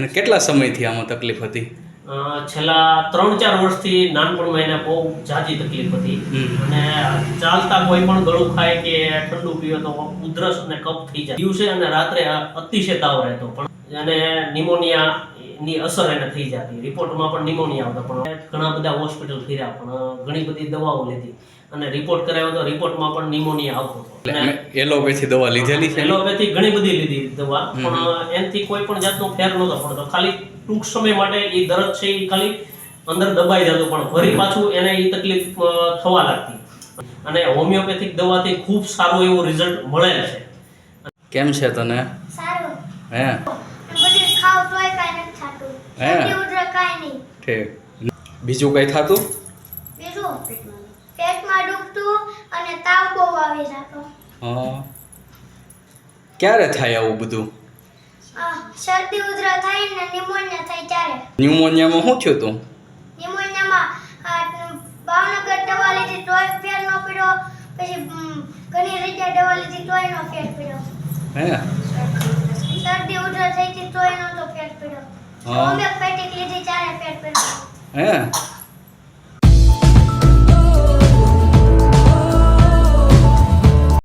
અને કેટલા સમયથી આમાં તકલીફ હતી? છેલ્લા ત્રણ ચાર વર્ષથી નાનપણમાં એને બહુ જાજી તકલીફ હતી. અને ચાલતા કોઈ પણ ગળું ખાય કે ઠંડુ પીવે તો ઉધરસ અને કફ થઈ જાય. દિવસે અને રાત્રે આ અતિશય તાવ રહેતો. પણ અને નિમોનિયા ની અસર એને થઈ જતી. રિપોર્ટમાં પણ નિમોનિયા આવતો પણ ઘણા બધા હોસ્પિટલ ફેર્યા પણ ઘણી બધી દવાઓ લીધી. અને રિપોર્ટ કરાવ્યો તો રિપોર્ટમાં પણ નિમોનિયા આવતો હતો. એલોપેથી દવા લીધેલી છે? એલોપેથી ઘણી બધી લીધી દવા પણ એનાથી કોઈ પણ જાતનો ફેર નહોતો પડતો. ખાલી ટૂંક સમય માટે એ દર્દ છે એ ખાલી અંદર દબાઈ જતો પણ ફરી પાછું એને એ તકલીફ થવા લાગતી. અને હોમિયોપેથિક દવાથી ખૂબ સારું એવું રિઝલ્ટ મળે છે. કેમ છે તને? સારું. હે બધું ખાવ તોય કાંઈ નથી થતું હે? શરદી ઉધરસ ઠીક બીજું કઈ થતું? બીજું પેટમાં દુખતું અને તાવ બહુ આવી જતો. હા. ક્યારે થાય આવું બધું? શરદી ઉધરસ થાય ને ન્યુમોનિયા થાય ત્યારે. ન્યુમોનિયામાં શું થયું તું? ન્યુમોનિયામાં ભાવનગર દવા લીધી તોય ફેર ન પડ્યો. પછી ઘણી રીતે દવા લીધી તોય નો ફેર પડ્યો. હે? શરદી ઉધરસ થઈ હતી તોય તો ફેર પડ્યો. હા. હોમિયોપેથિક લીધી ત્યારે 哎。